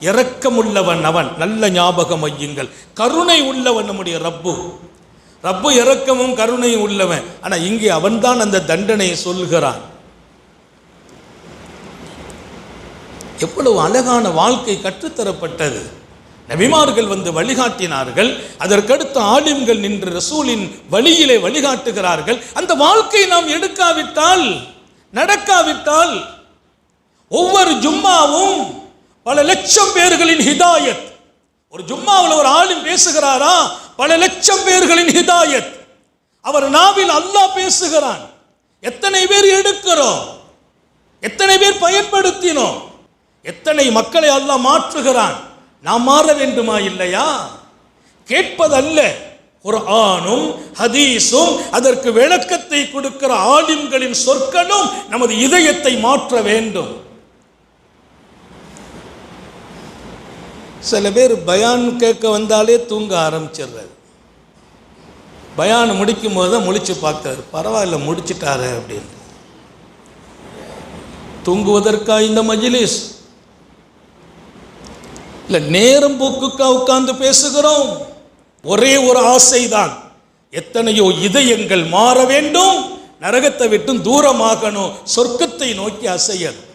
இரக்கமுள்ளவன் அவன். நல்ல ஞாபகம் ஐயுங்கள் கருணை உள்ளவன் நம்முடைய ரப்பு. ரப்பு இரக்கமும் கருணையும் உள்ளவன். ஆனால் இங்கே அவன்தான் அந்த தண்டனையை சொல்கிறான் எவ்வளவு அழகான வாழ்க்கை கற்றுத்தரப்பட்டது. நபிமார்கள் வந்து வழிகாட்டினார்கள். அதற்கடுத்த ஆலிம்கள் நின்று ரசூலின் வழியிலே வழிகாட்டுகிறார்கள். அந்த வாழ்க்கை நாம் எடுக்காவிட்டால் நடக்காவிட்டால் ஒவ்வொரு ஜும்மாவும் பல லட்சம் பேர்களின் ஹிதாயத். ஒரு ஜும்மாவில் ஒரு ஆளும் பேசுகிறாரா? பல லட்சம் பேர்களின் ஹிதாயத். அவர் நாவில் அல்லாஹ் பேசுகிறான். எத்தனை பேர் எடுக்கிறோம்? எத்தனை பேர் பயன்படுத்தினோம்? எத்தனை மக்களை அல்லாஹ் மாற்றுகிறான்? நாம் மாற வேண்டுமா இல்லையா? கேட்பதல்ல. குர்ஆனும் ஹதீஸும் அதற்கு விளக்கத்தை கொடுக்கிற ஆலிம்களின் சொற்களும் நமது இதயத்தை மாற்ற வேண்டும். சில பேர் பயான் கேட்க வந்தாலே தூங்க ஆரம்பிச்சிடுறாரு. பயான் முடிக்கும் போது தான் முழிச்சு பார்க்குறாரு. பரவாயில்ல முடிச்சிட்டாரு அப்படின்னு. தூங்குவதற்கா இந்த மஜிலிஸ்? இல்லை நேரம் போக்குக்கா உட்கார்ந்து பேசுகிறோம்? ஒரே ஒரு ஆசைதான். எத்தனையோ இதயங்கள் மாற வேண்டும். நரகத்தை விட்டும் தூரமாகணும். சொர்க்கத்தை நோக்கி அசையணும்.